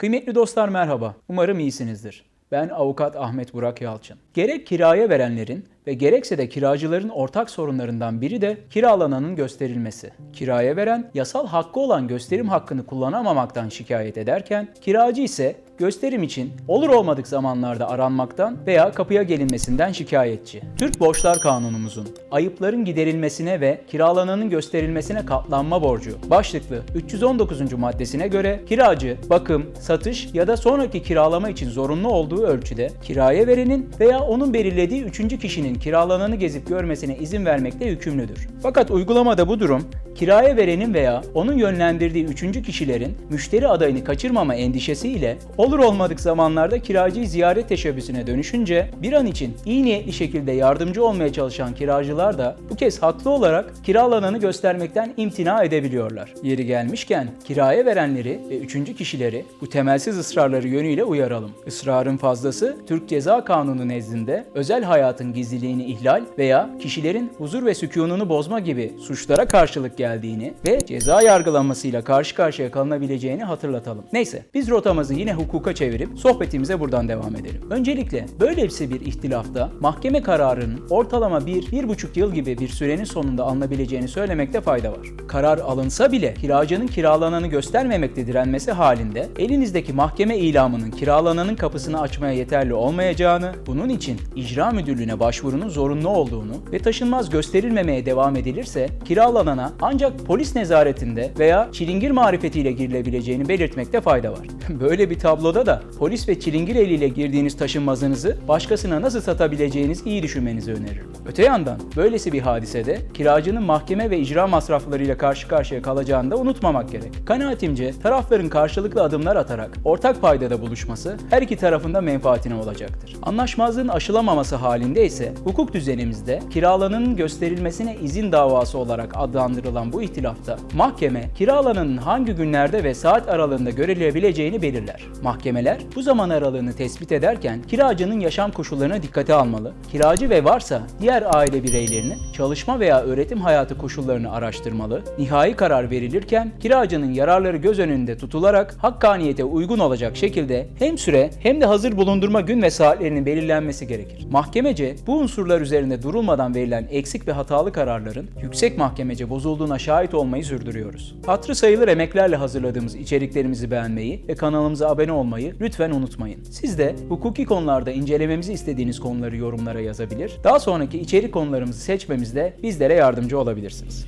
Kıymetli dostlar merhaba. Umarım iyisinizdir. Ben avukat Ahmet Burak Yalçın. Gerek kiraya verenlerin ve gerekse de kiracıların ortak sorunlarından biri de kiralananın gösterilmesi. Kiraya veren yasal hakkı olan gösterim hakkını kullanamamaktan şikayet ederken kiracı ise gösterim için olur olmadık zamanlarda aranmaktan veya kapıya gelinmesinden şikayetçi. Türk Borçlar Kanunumuzun ayıpların giderilmesine ve kiralananın gösterilmesine katlanma borcu başlıklı 319. maddesine göre kiracı bakım, satış ya da sonraki kiralama için zorunlu olduğu ölçüde kiraya verenin veya onun belirlediği üçüncü kişinin kiralananı gezip görmesine izin vermekle yükümlüdür. Fakat uygulamada bu durum kiraya verenin veya onun yönlendirdiği üçüncü kişilerin müşteri adayını kaçırmama endişesiyle olur olmadık zamanlarda kiracıyı ziyaret teşebbüsüne dönüşünce bir an için iyi niyetli şekilde yardımcı olmaya çalışan kiracılar da bu kez haklı olarak kiralananı göstermekten imtina edebiliyorlar. Yeri gelmişken kiraya verenleri ve üçüncü kişileri bu temelsiz ısrarları yönüyle uyaralım. Israrın fazlası Türk Ceza Kanunu nezdinde özel hayatın gizliliğini ihlal veya kişilerin huzur ve sükununu bozma gibi suçlara karşılık geldiğini ve ceza yargılanmasıyla karşı karşıya kalınabileceğini hatırlatalım. Neyse biz rotamızı yine hukuka çevirip sohbetimize buradan devam edelim. Öncelikle böylesi bir ihtilafta mahkeme kararının ortalama 1-1,5 yıl gibi bir sürenin sonunda alınabileceğini söylemekte fayda var. Karar alınsa bile kiracının kiralananı göstermemekte direnmesi halinde elinizdeki mahkeme ilamının kiralananın kapısını açmaya yeterli olmayacağını, bunun için icra müdürlüğüne başvurunun zorunlu olduğunu ve taşınmaz gösterilmemeye devam edilirse kiralanana ancak polis nezaretinde veya çilingir marifetiyle girilebileceğini belirtmekte fayda var. Böyle bir tabloda da polis ve çilingir eliyle girdiğiniz taşınmazınızı başkasına nasıl satabileceğinizi iyi düşünmenizi öneririm. Öte yandan böylesi bir hadisede kiracının mahkeme ve icra masraflarıyla karşı karşıya kalacağını da unutmamak gerek. Kanaatimce tarafların karşılıklı adımlar atarak ortak paydada buluşması her iki tarafında menfaatine olacaktır. Anlaşmazlığın aşılamaması halinde ise hukuk düzenimizde kiralananın gösterilmesine izin davası olarak adlandırılan bu ihtilafta mahkeme kiralananın hangi günlerde ve saat aralığında görülebileceğini belirler. Mahkemeler bu zaman aralığını tespit ederken kiracının yaşam koşullarına dikkate almalı, kiracı ve varsa diğer aile bireylerini çalışma veya öğretim hayatı koşullarını araştırmalı, nihai karar verilirken kiracının yararları göz önünde tutularak hakkaniyete uygun olacak şekilde hem süre hem de hazır bulundurma gün ve saatlerinin belirlenmesi gerekir. Mahkemece bu unsurlar üzerinde durulmadan verilen eksik ve hatalı kararların yüksek mahkemece bozulduğuna şahit olmayı sürdürüyoruz. Hatırı sayılır emeklerle hazırladığımız içeriklerimizi beğenmeyi ve kanalımıza abone olmayı lütfen unutmayın. Siz de hukuki konularda incelememizi istediğiniz konuları yorumlara yazabilir. Daha sonraki içerik konularımızı seçmemizde bizlere yardımcı olabilirsiniz.